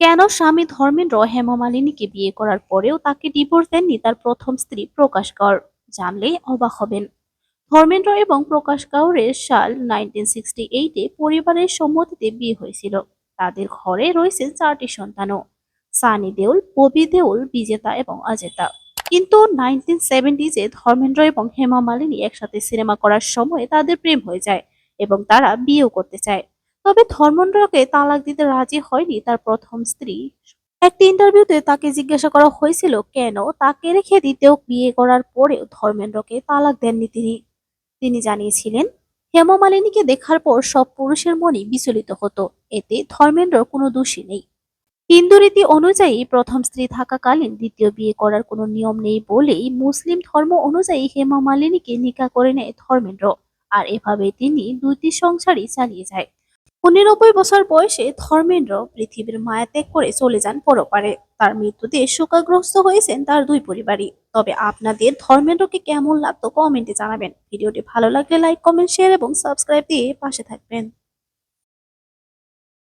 কেন স্বামী ধর্মেন্দ্র হেমমালিনীকে বিয়ে করার পরেও তাকে ডিভোর্স দেননি তার প্রথম স্ত্রী প্রকাশ কর? জানলে অবাক হবেন। ধর্মেন্দ্র এবং প্রকাশ কাউরের সাল নাইনটিন সিক্সটি পরিবারের সম্মতিতে বিয়ে হয়েছিল। তাদের ঘরে রয়েছে চারটি সন্তানও, সানি দেউল ববি দেউল, বিজেতা এবং অজেতা। কিন্তু নাইনটিন সেভেন্টিজে ধর্মেন্দ্র এবং হেমা মালিনী একসাথে সিনেমা করার সময় তাদের প্রেম হয়ে যায় এবং তারা বিয়েও করতে চায়। তবে ধর্মেন্দ্রকে তালাক দিতে রাজি হয়নি তার প্রথম স্ত্রী। একটি ইন্টারভিউতে তাকে জিজ্ঞাসা করা হয়েছিল কেন তাকে রেখে দ্বিতীয় বিয়ে করার পরেও ধর্মেন্দ্রকে তালাক দেননি তিনি। তিনি জানিয়েছিলেন হেমা মালিনীকে দেখার পর সব পুরুষের মনই বিচলিত হতো, এতে ধর্মেন্দ্র কোনো দোষী নেই। হিন্দু রীতি অনুযায়ী প্রথম স্ত্রী থাকাকালীন দ্বিতীয় বিয়ে করার কোনো নিয়ম নেই বলেই মুসলিম ধর্ম অনুযায়ী হেমা মালিনীকে নিকা করে নেয় ধর্মেন্দ্র, আর এভাবে তিনি দুইটি সংসারই চালিয়ে যায়। উনিনব্বই বছর বয়সে ধর্মেন্দ্র পৃথিবীর মায়া ত্যাগ করে চলে যান পরপারে। তার মৃত্যুতে শোকাগ্রস্ত হয়েছেন তার দুই পরিবারই। তবে আপনাদের ধর্মেন্দ্রকে কেমন লাগতো কমেন্টে জানাবেন। ভিডিওটি ভালো লাগলে লাইক, কমেন্ট, শেয়ার এবং সাবস্ক্রাইব দিয়ে পাশে থাকবেন।